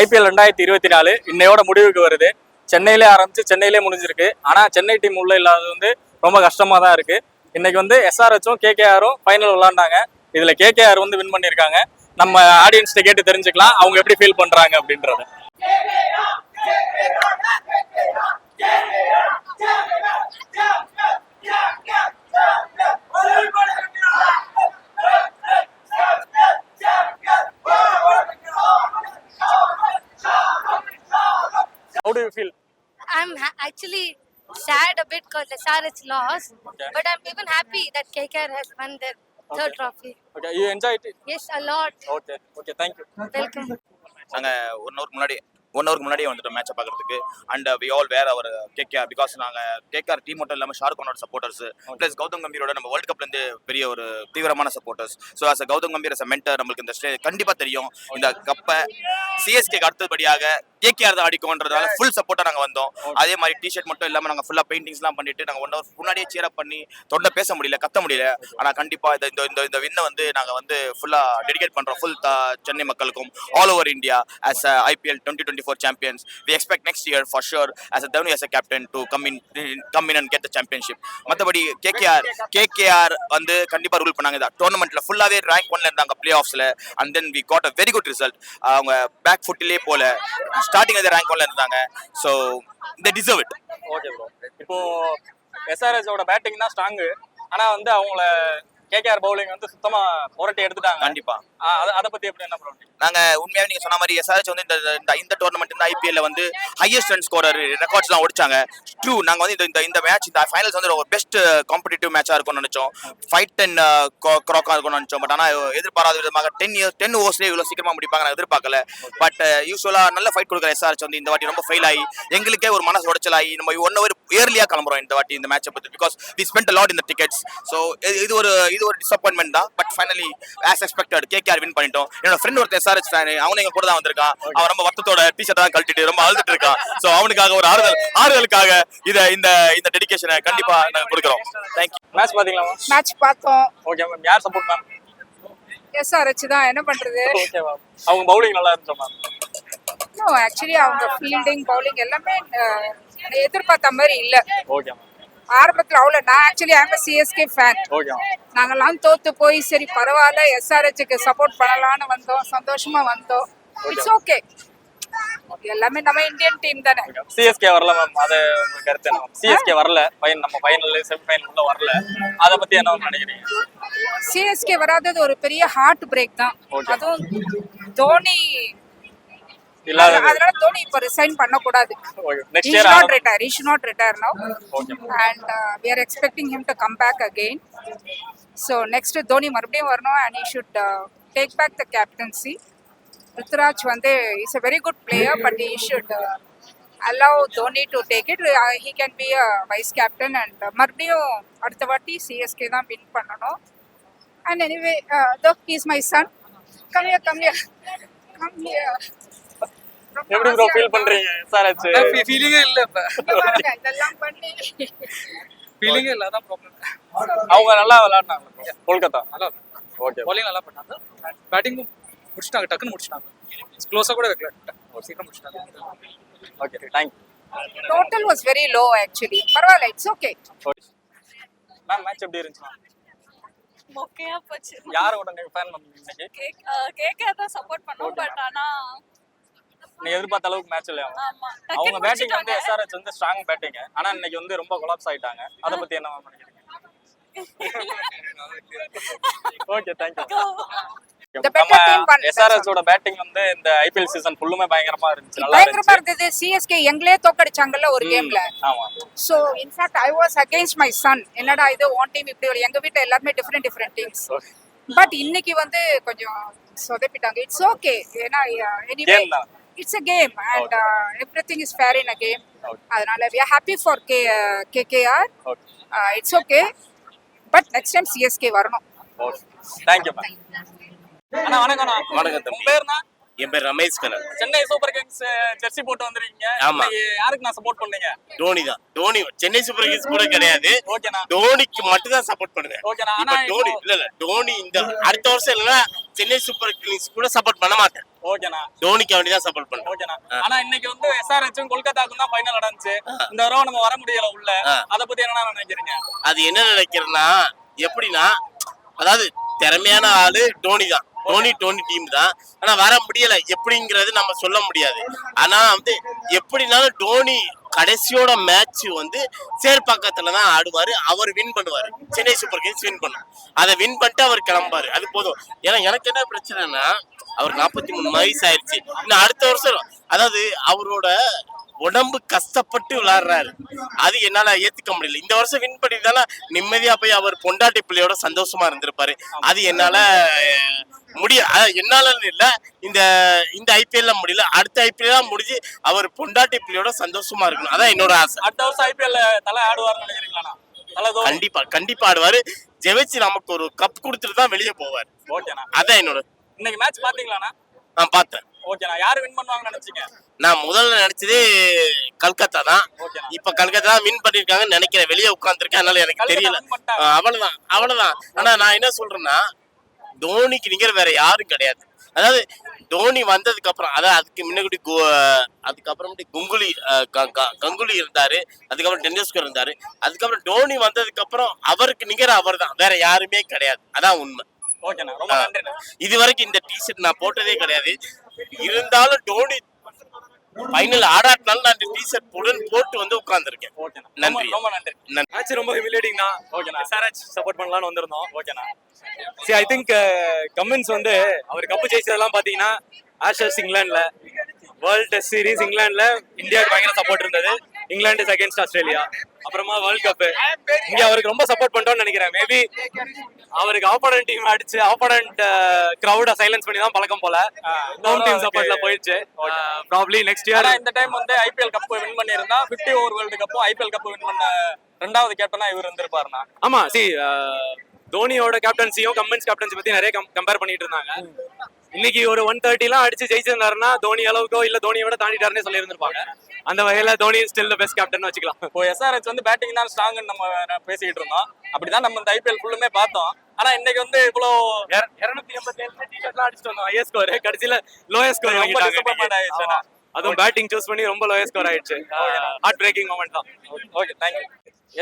IPL ரெண்டாயிரத்தி இருபத்தி நாலு இன்னையோட முடிவுக்கு வருது. சென்னையிலே ஆரம்பிச்சு சென்னையிலே முடிஞ்சிருக்கு. ஆனால் சென்னை டீம் உள்ள இல்லாதது வந்து ரொம்ப கஷ்டமாக தான் இருக்கு. இன்னைக்கு வந்து எஸ்ஆர்ஹெச்சும் கேகேஆரும் ஃபைனல் விளாண்டாங்க. இதில் கேகேஆர் வந்து வின் பண்ணியிருக்காங்க. நம்ம ஆடியன்ஸ்கிட்ட கேட்டு தெரிஞ்சுக்கலாம். அவங்க எப்படி ஃபீல் பண்ணுறாங்க அப்படின்றத. How do you feel? I'm ha- actually sad a bit because SRH lost, Okay. but I'm even happy that KKR has won their third trophy. Okay, you enjoyed it? Yes, a lot. Okay, okay, thank you. Welcome. நாங்கள் one ஹவருக்கு முன்னாடி One ஹவருக்கு முன்னாடியே வந்துட்டோம் மேட்சை பார்க்கறதுக்கு. And we all wear our KKR because நாங்கள் KKR team மட்டும் இல்லாமல் ஷாருக் கானோட சப்போர்ட்டர்ஸ் ப்ளஸ் கௌதம் கம்பீரோட நம்ம வேர்ல்ட் கப்லேருந்து பெரிய ஒரு தீவிரமான supporters so as Gautam Gambhir as mentor நம்மளுக்கு இந்த ஸ்டே கண்டிப்பாக தெரியும். இந்த கப்பை சிஎஸ்கேக்கு அடுத்தபடியாக கேகேஆர் தான் அடிக்கும்ன்றதால ஃபுல் சப்போர்ட்டாக நாங்கள் வந்தோம். அதே மாதிரி டிஷர்ட் மட்டும் இல்லாமல் நாங்கள் ஃபுல்லாக பெயிண்டிங்ஸ்லாம் பண்ணிட்டு நாங்கள் ஒன் ஹவர் முன்னாடியே up பண்ணி தொண்டை பேச முடியல கத்த முடியல. ஆனால் கண்டிப்பாக இந்த இந்த இந்த இந்த வின்னை வந்து நாங்கள் வந்து ஃபுல்லாக டெடிகேட் பண்ணுறோம் ஃபுல் சென்னை மக்களுக்கும் all over India as IPL twenty twenty four champions we expect next year for sure as a Dhoni as a captain to come in come in and get the championship மற்றபடி KKR KKR வந்து கண்டிப்பாக rule பண்ணாங்க. தான் டோர்னமெண்ட்டில் ஃபுல்லாகவே rank ஒன்ல இருந்தாங்க play ஆஃப்ஸில் and then we got a very good result அவங்க back ஃபுட்டிலே போல. ஸ்டார்டிங் அது ரேங்க் ஒன்ல இருந்தாங்க. ஸோ இந்த டிசர்வ் இட் ஓகே ப்ரோ இப்போ எஸ்ஆர்எஸோட பேட்டிங் தான் ஸ்ட்ராங்கு ஆனால் வந்து அவங்கள கேகேஆர் பவுலிங் வந்து சுத்தமா புரட்டி எடுத்துட்டாங்க. கண்டிப்பாக ஆ, அத- பத்தி எப்படி என்ன ப்ரோ நாங்க உண்மையாவே நீங்க சொன்ன மாதிரி எஸ்ஆர்ஹெச் வந்து இந்த இந்த டோர்னமெண்ட் ஐபிஎல்ல வந்து ஹையஸ்ட் ரன் ஸ்கோரர் ரெக்கார்ட்ஸ்லாம் ஒடிச்சாங்க. ட்ரூ நாங்க வந்து இந்த இந்த இந்த மேட்ச் இந்த ஃபைனல்ஸ் வந்து ஒரு பெஸ்ட் காம்படிட்டிவ் மேட்சா இருக்கும்னு நினைச்சோம். ஃபைட் டென் க்ராக்கா இருக்கும்னு நினைச்சோம். பட் ஆனா எதிர்பாராத விதமாக டென் இயர் டென் ஓவர்ஸ்லேயே இவ்வளவு சீக்கிரமா முடிப்பாங்க நான் எதிர்பார்க்கல. பட் யூஸ்வலா uh, நல்ல ஃபைட் கொடுக்குற எஸ்ஆர்எஸ் வந்து இந்த வாட்டி ரொம்ப ஃபெயில் ஆகி எங்களுக்கே ஒரு மனசு உடச்சலாகி நம்ம ஒன் ஹவர் இயர்லியா கிளம்புறோம் இந்த வாட்டி இந்த மேட்சை பத்தி. பிகாஸ் வி ஸ்பெண்ட் லாட் இந்த டிக்கெட்ஸ் ஸோ இது ஒரு இது ஒரு டிசப்பாயின்மெண்ட் தான். But finally as expected KKR win பண்ணிட்டோம். என்னோட ஃப்ரெண்ட் ஒருத்தர் எஸ்ஆர்ஹெச் ஃபேன் அவனும் எங்க கூட தான் வந்திருக்கான். அவன் ரொம்ப வருத்தத்தோட டிஷர்ட் தான் கழட்டிட்டு ரொம்ப அழுதுட்டு இருக்கான். ஸோ அவனுக்காக ஒரு ஆறுதல் ஆறுதலுக்காக இத இந்த இந்த டெடிகேஷனை கண்டிப்பா நாங்க கொடுக்குறோம். தேங்க்யூ மேட்ச் பாத்தீங்களா மேட்ச் பார்த்தோம். ஓகே மேம் யார் சப்போர்ட் மேம் எஸ்ஆர்ஹெச் தான் என்ன பண்றது? ஓகே மேம் அவங்க பவுலிங் நல்லா இருந்துச்சு மேம் நோ ஆக்சுவலி அவங்க ஃபீல்டிங் பவுலிங் எல்லாமே எதிர்பார்த்த மாதிரி இல்ல. ஓகே மேம் ஆரம்பத்துல அவ்வளவு நான் ஆக்சுவலி ஐம் சிஎஸ்கே ஃபேன் நாங்கெல்லாம் தோத்து போய் சரி பரவாயில்ல எஸ்ஆர்ஹெச்சுக்கு சப்போர்ட் பண்ணலாம்னு வந்தோம் சந்தோஷமா வந்தோம். இட்ஸ் ஓகே எல்லாமே நம்ம இந்தியன் டீம் தானே? சிஎஸ்கே வரல மேம் அது கருத்து என்ன? சிஎஸ்கே வரல. ஃபைன் நம்ம ஃபைனல் செமி ஃபைனல் உள்ள வரல. அத பத்தி என்ன நினைக்கிறீங்க? சிஎஸ்கே வராதது ஒரு பெரிய ஹார்ட் பிரேக் தான். அதுவும் தோனி அதனால தோனி இப்ப ரிசைன் பண்ணக்கூடாது. Okay next year should not retire now. Okay And uh, we are expecting him to come back again. So next Dhoni மறுபடியும் வரணும் he should uh, take back the captaincy. Ruturaj வந்து is a very good player but he should uh, allow Dhoni to take it. Uh, he can be a vice captain and uh, மறுபடியும் அடுத்த வாட்டி CSK தான் win பண்ணணும். And anyway though he is my son. Come here come here. Come here. ரொம்ப எப்படி bro feel? பண்றீங்க? SRH ஃபீலிங்கே இல்ல இப்ப. இதெல்லாம் பண்ணி. ஃபீலிங்கே இல்ல அதான் ப்ராப்ளம் அவங்க நல்லா விளையாடினாங்க. கொல்கத்தா? நல்லா ஓகே bowling நல்லா பண்ணாங்க. பேட்டிங்கும் முடிச்சிட்டாங்க டக்குன்னு முடிச்சிட்டாங்க. க்ளோஸா கூட வைக்கல சீக்கிரம் முடிச்சிட்டாங்க. Okay thank total was very low actually. பரவாயில்ல இட்ஸ் ஓகே மேம் மேட்ச் எப்படி இருந்துச்சு மொக்கையா போச்சு. யாரோட நீங்க ஃபேன் கேக்கே தான் சப்போர்ட் பண்ணோம் பட் ஆனா நீ எதிர்பார்த்த அளவுக்கு மேட்ச் இல்லையா அவங்க பேட்டிங் வந்து. எஸ்ஆர்ஹெச் வந்து ஸ்ட்ராங் பேட்டிங் ஆனா இன்னைக்கு வந்து ரொம்ப கொலாப்ஸ் ஆயிட்டாங்க. அத பத்தி என்ன மேம் நினைக்கிறீங்க? Okay thank you The better team பண்ண- எஸ்ஆர்ஹெச் ஓட பேட்டிங் வந்து இந்த ஐபிஎல் சீசன் ஃபுல்லுமே பயங்கரமா இருந்துச்சு. நல்லா பயங்கரமா இருந்துச்சு. இருந்தது. சிஎஸ்கே எங்களே தோக்கடிச்சாங்கல்ல ஒரு கேம்ல so in fact I was against my son என்னடா இது ஒன் டீம் இப்படி எங்க வீட்ல எல்லாருமே டிஃப்ரெண்ட் டிஃப்ரெண்ட் டீம்ஸ் பட் இன்னைக்கு வந்து கொஞ்சம் சொதப்பிட்டாங்க. இட்ஸ் ஓகே ஏன்னா anyway. It's a game and everything is fair in a game. அதனால we are happy for K KKR it's okay but next time CSK வரணும். அண்ணா வணக்கம் அண்ணா. வணக்கம் தம்பி. பேர்னா என் பேர் Ramesh Kannan. Chennai super kings jersey போட்டு வந்திருக்கீங்க. ஆமா. யாருக்கு நான் சப்போர்ட் பண்ணீங்க? தோனி தான். தோனி சென்னை சூப்பர் கிங்ஸ் கூட கிடையாது. ஓகேண்ணா தோனிக்கு மட்டும் தான் சப்போர்ட் பண்ணுவேன். ஓகேண்ணா ஆனா தோனி இல்ல இல்ல தோனி இந்த அடுத்த வருஷம் இல்லைன்னா சென்னை சூப்பர் கிங்ஸ் கூட சப்போர்ட் பண்ண மாட்டேன். ஓகேண்ணா தோனிக்கு வேண்டி தான் சப்போர்ட் பண்றேன் ஓகேண்ணா ஆனா இன்னைக்கு வந்து எஸ்ஆர்ஹெச்சும் கொல்கத்தாக்கும் தான் ஃபைனல் நடந்துச்சு. இந்த தடவை நம்ம வர முடியல உள்ள. அத பத்தி என்ன நினைக்கிறீங்க? அது என்ன நினைக்கிறேன்னா எப்படின்னா அதாவது திறமையான ஆளு டோனி தான். டோனி டோனி டீம் தான். ஆனா வர முடியல. எப்படிங்கிறது நம்ம சொல்ல முடியாது. ஆனா வந்து எப்படினாலும் டோனி கடைசியோட மேட்ச் வந்து சேர்ப்பாக்கத்துல தான் ஆடுவாரு. அவர் வின் பண்ணுவாரு. சென்னை சூப்பர் கிங்ஸ் வின் பண்ணும் அதை வின் பண்ணிட்டு அவர் கிளம்பாரு அது போதும். ஏன்னா எனக்கு என்ன பிரச்சனைனா அவர் நாற்பத்தி மூணு வயசு ஆயிடுச்சு. இன்னும் அடுத்த வருஷம் அதாவது அவரோட உடம்பு கஷ்டப்பட்டு விளாடுறாரு அது என்னால ஏத்துக்க முடியல. இந்த வருஷம் வின் பண்ணிருந்தாலும் நிம்மதியா போய் அவர் பொண்டாட்டி பிள்ளையோட சந்தோஷமா இருந்திருப்பாரு. அது என்னால முடிய என்னாலன்னு இல்ல. இந்த இந்த ஐபிஎல்ல முடியல. அடுத்த ஐபிஎல் முடிஞ்சு அவர் பொண்டாட்டி பிள்ளையோட சந்தோஷமா இருக்கணும். அதான் என்னோட ஆசை. அடுத்த வருஷம் ஐபிஎல் தலை ஆடுவார்னு நினைக்கிறீங்களா கண்டிப்பா கண்டிப்பா ஆடுவாரு. ஜெயிச்சு நமக்கு ஒரு கப் கொடுத்துட்டு தான் வெளியே போவார். ஓகேண்ணா அதான் என்னோட. இன்னைக்கு மேட்ச் பாத்தீங்களாண்ணா நான் பார்த்தேன். ஓகேண்ணா யாரு வின் பண்ணுவாங்கன்னு நினைச்சீங்க? நான் முதல்ல நினைச்சதே கல்கத்தா தான். இப்ப கல்கத்தா வின் பண்ணிருக்காங்கன்னு நினைக்கிறேன். வெளியே உட்காந்துருக்கேன் அதனால எனக்கு தெரியல. அவ்வளவுதான் அவ்வளவுதான். ஆனா நான் என்ன சொல்றேன்னா தோனிக்கு நிகர் வேற யாரும் கிடையாது. அதாவது தோனி வந்ததுக்கு அப்புறம் அதாவது அதுக்கு முன்னாடி அதுக்கப்புறமேட்டு குங்குலி கங்குலி இருந்தாரு அதுக்கப்புறம் டெண்டுல்கர் இருந்தாரு அதுக்கப்புறம் தோனி வந்ததுக்கு அப்புறம் அவருக்கு நிகர் அவர் தான் வேற யாருமே கிடையாது. அதான் உண்மை. இது வரைக்கும் இந்த டிஷர்ட் நான் போட்டதே கிடையாது. இருந்தாலும் தோனி ஃபைனல் ஆடாட்டினாலும் நான் இந்த டிஷர்ட் உடன் போட்டு வந்து உட்கார்ந்துருக்கேன். ஓகேண்ணா. நன்றி. ரொம்ப- நன்றி. மேட்ச் ரொம்ப ஹிமிலேட்டிங் தான் ஓகேண்ணா. எஸ்ஆர்ஹெச் சப்போர்ட் பண்ணலாம்னு வந்திருந்தோம். ஓகேண்ணா. சரி ஐ திங்க் கமெண்ட்ஸ் வந்து அவர் கப்பு ஜெயிச்சதெல்லாம் பாத்தீங்கன்னா ஆஷர்ஸ் இங்கிலாந்துல வேர்ல்ட் டெஸ்ட் சீரிஸ் இங்கிலாந்துல இந்தியாவுக்கு பயங்கர சப்போர்ட் இருந்தது. இங்கிலாந்து அகேன்ஸ்ட் ஆஸ்திரேலியா அப்புறமா வேர்ல்ட் கப் இங்க அவருக்கு ரொம்ப சப்போர்ட் பண்ணிட்டோம்னு நினைக்கிறேன். மேபி அவருக்கு ஆப்போனன்ட் டீம் அடிச்சு ஆப்போனன்ட் கிரௌட சைலன்ஸ் பண்ணி தான் பழக்கம் போல. ஹோம் டீம் சப்போர்ட்ல போயிடுச்சு. ப்ராப்ளி நெக்ஸ்ட் இயர் இந்த டைம் வந்து ஐபிஎல் கப் வின் பண்ணியிருந்தா 50 ஓவர் வேர்ல்டு கப்பும் ஐபிஎல் கப் வின் பண்ண ரெண்டாவது கேப்டனா இவர் இருந்திருப்பாருண்ணா. ஆமா சி தோனியோட கேப்டன்சியும் கம்பன்ஸ் கேப்டன்சி பத்தி நிறைய கம்பேர் பண்ணிட்டு இருந்தாங்க. இன்னைக்கு ஒரு ஒன் தேர்ட்டிலாம் அடிச்சு ஜெயிச்சிருந்தாருன்னா தோனி அளவுக்கோ இல்ல தோனியோட தாண்டிட்டாருன்னே சொல்லி இருந்திருப்பாங்க அந்த வகையில தோனி ஸ்டில் பெஸ்ட் கேப்டன் வச்சுக்கலாம். இப்போ எஸ்ஆர்ஹெச் வந்து பேட்டிங் தான் ஸ்ட்ராங்னு நம்ம பேசிக்கிட்டு இருந்தோம். அப்படிதான் நம்ம இந்த ஐபிஎல் ஃபுல்லுமே பார்த்தோம். ஆனா இன்னைக்கு வந்து இவ்வளோ இருநூத்தி எண்பத்தி ஏழு டிஷர்ட்லாம் அடிச்சுட்டு வந்தோம். ஹையர் ஸ்கோர் கடைசியில லோயர் ஸ்கோர் ஆயிடுச்சுண்ணா. அதுவும் பேட்டிங் சூஸ் பண்ணி ரொம்ப லோயர் ஸ்கோர் ஆயிடுச்சு. ஹார்ட் பிரேக்கிங் மொமெண்ட் தான். ஓகே தேங்க்யூ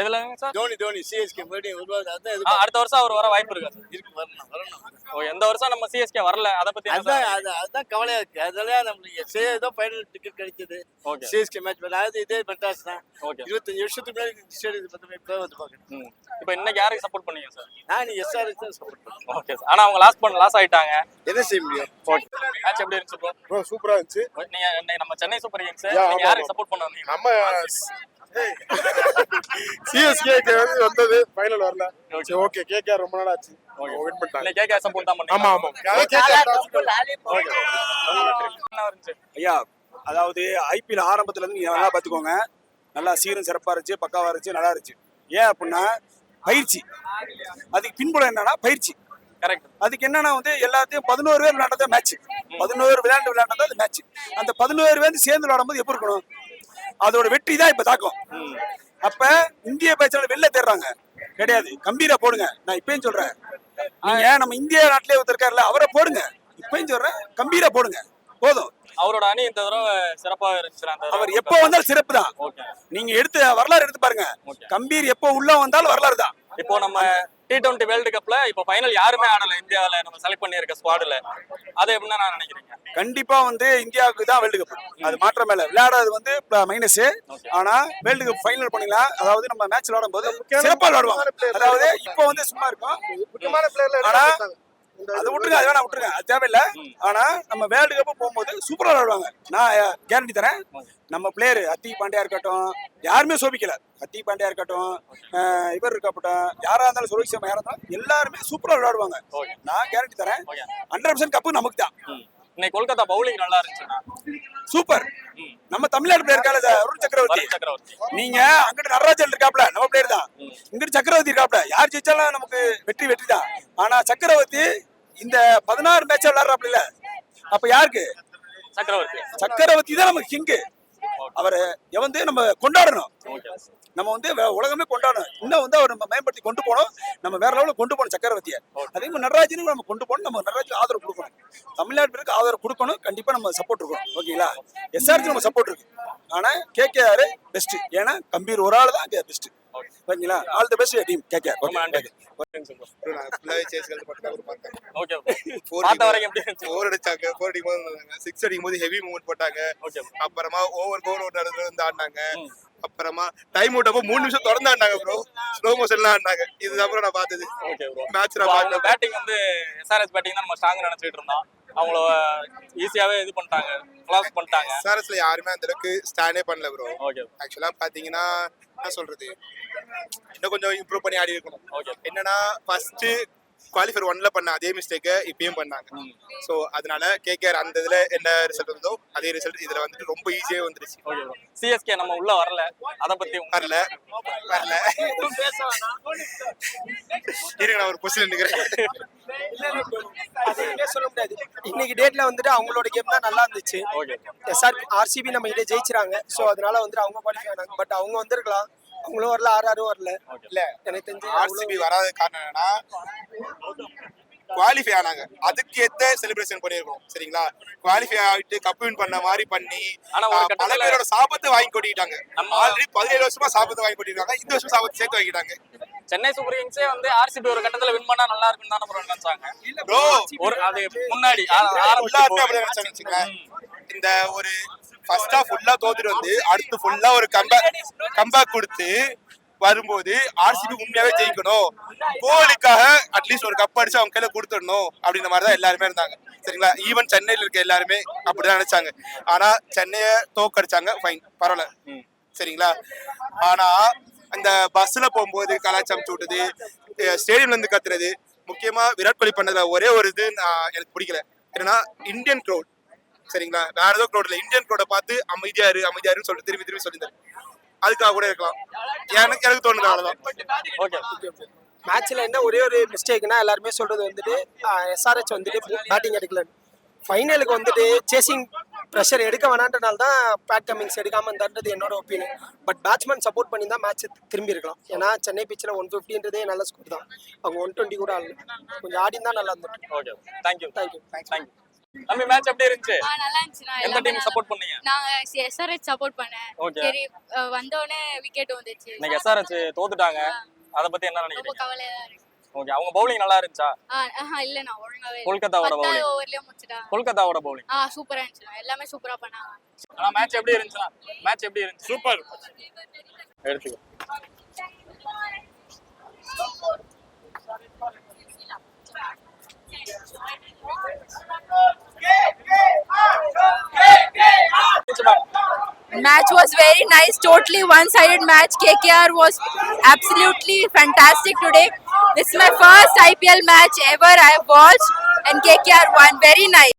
எதுல சார்? தோனி தோனி சிஎஸ்கே மறுபடியும் அதான் இது அடுத்த வருஷம் அவர் வர வாய்ப்பு இருக்கு சார் இருக்கு வரணும் வரணும். ஓ எந்த வருஷம் நம்ம சிஎஸ்கே வரல அதை பத்தி அது அதுதான் கவலையா இருக்கு. அதனால நம்மளுக்கு சே ஏதோ ஃபைனல் டிக்கெட் கிடைச்சது. ஓகே சிஎஸ்கே மேட்ச் அதாவது இதே மெட்ராஸ் தான். ஓகே இருபத்தஞ்சு வருஷத்துக்கு முன்னாடி ஸ்டேடியம் பத்தி இப்போ வந்து பார்க்கணும். இப்போ இன்னைக்கு யாருக்கு சப்போர்ட் பண்ணீங்க சார்? நான் எஸ்ஆர்எஸ் தான் சப்போர்ட் பண்ணுறேன் ஓகே சார் ஆனா அவங்க லாஸ் பண்ண லாஸ் ஆயிட்டாங்க. என்ன செய்ய முடியும்? ஓகே மேட்ச் எப்படி இருந்துச்சு ப்ரோ ப்ரோ சூப்பரா இருந்துச்சு. நீங்க நம்ம சென்னை சூப்பர் கிங்ஸ் யாருக்கு. சப்போர்ட் பண்ண வந்தீங்க? நம்ம சிஎஸ்கே வந்து வந்தது. ஃபைனல் வரல. சரி ஓகே கேகேஆர் ரொம்ப நாள் ஆச்சு. வின் பண்ணிட்டாங்க. கேகே சப்போர்ட் தான் ஆமா ஆமா. ஐயா அதாவது ஐபிஎல் ஆரம்பத்துல இருந்து நீங்க நல்லா பார்த்துக்கோங்க. நல்லா சீரும் சிறப்பா இருந்துச்சு பக்காவா இருந்துச்சு நல்லா இருந்துச்சு. ஏன் அப்படின்னா பயிற்சி. அதுக்கு பின்புலம் என்னன்னா பயிற்சி. கரெக்ட் அதுக்கு என்னன்னா வந்து எல்லாத்தையும் பதினோரு பேர் விளையாண்டது மேட்ச் பதினோரு விளையாண்டு விளையாண்டது அது மேட்ச் அந்த பதினோரு பேர் சேர்ந்து விளையாடும்போது எப்படி இருக்கணும்? அதோட வெற்றி தான் இப்ப தாக்கம். அப்ப இந்திய பேச்சாளர் வெளில தேடுறாங்க. கிடையாது. கம்பீரா போடுங்க. நான் இப்பயும் சொல்றேன். நீங்க நம்ம இந்திய நாட்டிலே ஒருத்தர் இருக்காருல்ல அவரை போடுங்க. இப்பயும் சொல்றேன். கம்பீரா போடுங்க. போதும். அவரோட அணி இந்த தடவை சிறப்பா இருந்துச்சு அவர் எப்போ வந்தாலும் சிறப்பு தான். நீங்க எடுத்து வரலாறு எடுத்து பாருங்க. கம்பீர் எப்போ உள்ள வந்தாலும் வரலாறு தான். இப்போ நம்ம டி டுவெண்ட்டி வேர்ல்டு கப்ல இப்போ ஃபைனல் யாருமே ஆடல. இந்தியாவில் நம்ம செலக்ட் பண்ணியிருக்க ஸ்குவாடுல அது எப்படின்னா நான் நினைக்கிறீங்க. கண்டிப்பா வந்து இந்தியாவுக்கு தான் வேர்ல்டு கப் அது மாற்றம் மேல விளையாடுறது வந்து மைனஸ் ஆனா வேர்ல்டு கப் ஃபைனல் பண்ணலாம் அதாவது நம்ம மேட்ச் விளையாடும் போது சிறப்பா விளையாடுவாங்க. அதாவது இப்போ வந்து சும்மா இருக்கும். முக்கியமான பிளேயர்ல ஆனா அது விட்டுருங்க அது வேணா விட்டுருங்க. அது தேவையில்ல. ஆனா நம்ம வேர்ல்டு கப் போகும்போது சூப்பரா விளையாடுவாங்க. நான் கேரண்டி தரேன். நம்ம பிளேயர் அத்தி பாண்டியா இருக்கட்டும் யாருமே சோபிக்கல. அத்தி பாண்டியா இருக்கட்டும் இவர் இருக்கட்டும் யாரா இருந்தாலும் சர்மா யாரா இருந்தாலும் எல்லாருமே சூப்பரா விளையாடுவாங்க. நான் கேரண்டி தரேன். ஹண்ட்ரட் பர்சன்ட் கப்பு நமக்கு தான். இன்னைக்கு கொல்கத்தா பவுலிங் நல்லா இருந்துச்சுண்ணா. சூப்பர். நம்ம தமிழ்நாடு பிளேயர் இருக்கால அருண் சக்கரவர்த்தி? சக்கரவர்த்தி. நீங்க அங்கிட்டு நடராஜன் இருக்காப்ல நம்ம பிளேயர் தான். இங்கிட்டு சக்கரவர்த்தி இருக்காப்ல. யார் ஜெயிச்சாலும் நமக்கு வெற்றி வெற்றி தான். ஆனா சக்கரவர்த்தி இந்த பதினாறு மேட்ச் விளையாடுறாப்ல. இல்ல அப்ப யாருக்கு? சக்கரவர்த்தி. சக்கரவர்த்தி தான் நமக்கு கிங்கு அவரை வந்து நம்ம கொண்டாடணும். நம்ம வந்து உலகமே கொண்டாடணும். இன்னும் வந்து அவர் நம்ம மேம்படுத்தி கொண்டு போனோம் நம்ம வேற லெவலில் கொண்டு போகணும் சக்கரவர்த்தியை. அதே மாதிரி நடராஜனுக்கு நம்ம கொண்டு போகணும். நம்ம நடராஜுக்கு ஆதரவு கொடுக்கணும். தமிழ்நாட்டு பேருக்கு ஆதரவு கொடுக்கணும். கண்டிப்பாக நம்ம சப்போர்ட் இருக்கணும். ஓகேங்களா? எஸ்ஆர்ஜி நம்ம சப்போர்ட் இருக்கு. கே கேகேஆர் பெஸ்ட்டு ஏன்னா கம்பீர் ஒரு ஆள் தான் பெஸ்ட்டு ஓகேங்களா all the best team KKR ரொம்ப நன்றி. ஓகே பார்த்த வரைக்கும் எப்படி இருந்துச்சு? ஃபோர் அடிச்சாங்க. ஃபோர் அடிக்கும் போது சிக்ஸ் அடிக்கும் போது ஹெவி மூவ்மெண்ட் போட்டாங்க. ஓகே அப்புறமா ஓவர் ஒரு இடத்துல வந்து ஆடினாங்க. அப்புறமா டைம் அவுட் மூணு நிமிஷம் தொடர்ந்து ஆடினாங்க ப்ரோ ஸ்லோ மோஷன்லாம் ஆடினாங்க. இதுதான் bro நான் பார்த்தது. மேட்ச் நான் பேட்டிங் வந்து எஸ்ஆர்எஸ் பேட்டிங் தான் நம்ம ஸ்ட்ராங் நினைச்சிட்டு இருந்தோம். அவங்கள ஈஸியாவே இது பண்ணிட்டாங்க. கிளாஸ் பண்ணிட்டாங்க. எஸ்ஆர்எஸ்ல யாருமே அந்த அளவுக்கு ஸ்டாண்டே பண்ணல ப்ரோ ஓகே ஆக்சுவலா பாத்தீங்கன்னா என்ன சொல்றது? இன்னும் கொஞ்சம் இம்ப்ரூவ் பண்ணி ஆடி இருக்கணும். ஓகே என்னன்னா ஃபர்ஸ்ட் குவாலிஃபயர் ஒன்ல பண்ண அதே மிஸ்டேக்கை இப்பயும் பண்ணாங்க. ஸோ அதனால கேகேஆர் அந்த இதுல என்ன ரிசல்ட் இருந்தோ அதே ரிசல்ட் இதுல வந்துட்டு ரொம்ப ஈஸியாவே வந்துருச்சு. சிஎஸ்கே நம்ம உள்ள வரல. அத பத்தி வரல. வரல. இருங்க நான் ஒரு கொஸ்டின் முடியாது. இன்னைக்கு டேட்ல வந்துட்டு அவங்களோட கேம் தான் நல்லா இருந்துச்சு. எஸ்ஆர் ஆர்சிபி நம்ம கிட்ட ஜெயிச்சிராங்க ஸோ அதனால வந்துட்டு அவங்க குவாலிஃபை ஆனாங்க. பட் அவங்க வந்திருக்கலாம். அவங்களும் வரல ஆர்ஆரும் வரல. இல்ல எனக்கு தெரிஞ்சு ஆர்சிபி வராத காரணம் என்னன்னா குவாலிஃபை ஆனாங்க. அதுக்கு ஏத்த செலிப்ரேஷன் பண்ணிருக்கோம் சரிங்களா? குவாலிஃபை ஆகிட்டு கப் வின் பண்ண மாதிரி பண்ணி பல பேரோட சாபத்தை வாங்கி கொட்டிட்டாங்க. நம்ம- ஆல்ரெடி பதினேழு வருஷமா சாபத்தை வாங்கி கொட்டிருக்காங்க. இந்த வருஷம் சாபத்தை சேர்த்து வாங்கிட்டாங்க. சென்னை சூப்பர் கிங்ஸே வந்து ஆர்சிபி ஒரு கட்டத்துல வின் பண்ணா நல்லா இருக்குன்னு தானே ப்ரோ நினைச்சாங்க. ப்ரோ ஒரு அது முன்னாடி. இந்த ஒரு ஃபர்ஸ்ட் ஹாஃப் ஃபுல்லா தோத்துட்டு வந்து அடுத்து ஃபுல்லா ஒரு கம்பேக் கம்பேக் கொடுத்து வரும்போது ஆர்சிபி உண்மையாவே ஜெயிக்கணும். கோலிக்காக அட்லீஸ்ட் ஒரு கப் அடிச்சு அவங்க கையில கொடுத்துடணும் அப்படின்ற மாதிரி தான் எல்லாருமே இருந்தாங்க. சரிங்களா? ஈவன் சென்னையில இருக்க எல்லாருமே அப்படிதான் நினைச்சாங்க. ஆனா சென்னையை தோக்கடிச்சாங்க. ஃபைன் பரவாயில்ல. சரிங்களா? ஆனா அந்த பஸ்ல போகும்போது கலாச்சாரம் சூட்டுது ஸ்டேடியம்ல இருந்து கத்துறது முக்கியமா விராட் கோலி பண்ணதுல ஒரே ஒரு இது எனக்கு பிடிக்கல. என்னன்னா இந்தியன் க்ரௌட் சரிங்களா? வேற ஏதோ க்ரௌட் இல்ல இந்தியன் க்ரௌட பார்த்து அமைதியா இரு அமைதியா இருன்னு சொல்லிட்டு திரும்பி திரும்பி சொல்லியிருந்தாரு அதுக்காக கூட இருக்கலாம். எனக்கு எனக்கு தோணுது அவ்வளவுதான். ஓகே மேட்ச்ல என்ன ஒரே ஒரு மிஸ்டேக்னா எல்லாருமே சொல்றது வந்துட்டு எஸ்ஆர்ஹெச் வந்துட்டு பேட்டிங் எடுக்கலன்னு. ஃபைனலுக்கு வந்துட்டு சேசிங் ப்ரெஷர் எடுக்க வேணான்றனால தான் பேட் கமிங்ஸ் எடுக்காம இருந்தான்றது என்னோட ஒப்பீனியன் பட் பேட்ஸ்மேன் சப்போர்ட் பண்ணி தான் மேட்ச் திரும்பி இருக்கலாம். ஏன்னா சென்னை பிச்சில் ஒன் ஃபிஃப்டின்றதே நல்ல ஸ்கோர் தான். அவங்க ஒன் டுவெண்ட்டி கூட ஆடல. கொஞ்சம் ஆடி தான் நல்லா இருந்துட்டு okay thank you thank you thank you தம்பி மேட்ச் எப்படி இருந்துச்சு? ஆ நல்லா இருந்துச்சு. நான் எந்த டீம் சப்போர்ட் பண்ணீங்க? நாங்க எஸ்ஆர்ஹெச் சப்போர்ட் பண்ணேன். சரி அஹ் வந்தோடனே விக்கெட் வந்துச்சு. இன்னைக்கு எஸ்ஆர்எச் தோத்துட்டாங்க. அத பத்தி என்ன ரொம்ப நினைக்கிறீங்க கவலையா தான் இருக்கு. ஓகே அவங்க பவுலிங் நல்லா இருந்துச்சா? இல்ல நான் ஒழுங்காவே கொல்கத்தாவோட bowling. ஓவர்லயே முடிச்சிட்டாங்க. கொல்கத்தாவோட பவுலிங் ஆ சூப்பரா இருந்துச்சு. எல்லாமே சூப்பரா பண்ணாங்க. ஆனா மேட்ச் எப்படி இருந்துச்சுனா மேட்ச் எப்படி இருந்துச்சு? சூப்பர் எடுத்துக்கோ. Match was very nice, totally one-sided match. KKR was absolutely fantastic today. This is my first IPL match ever I have watched, and KKR won. Very nice.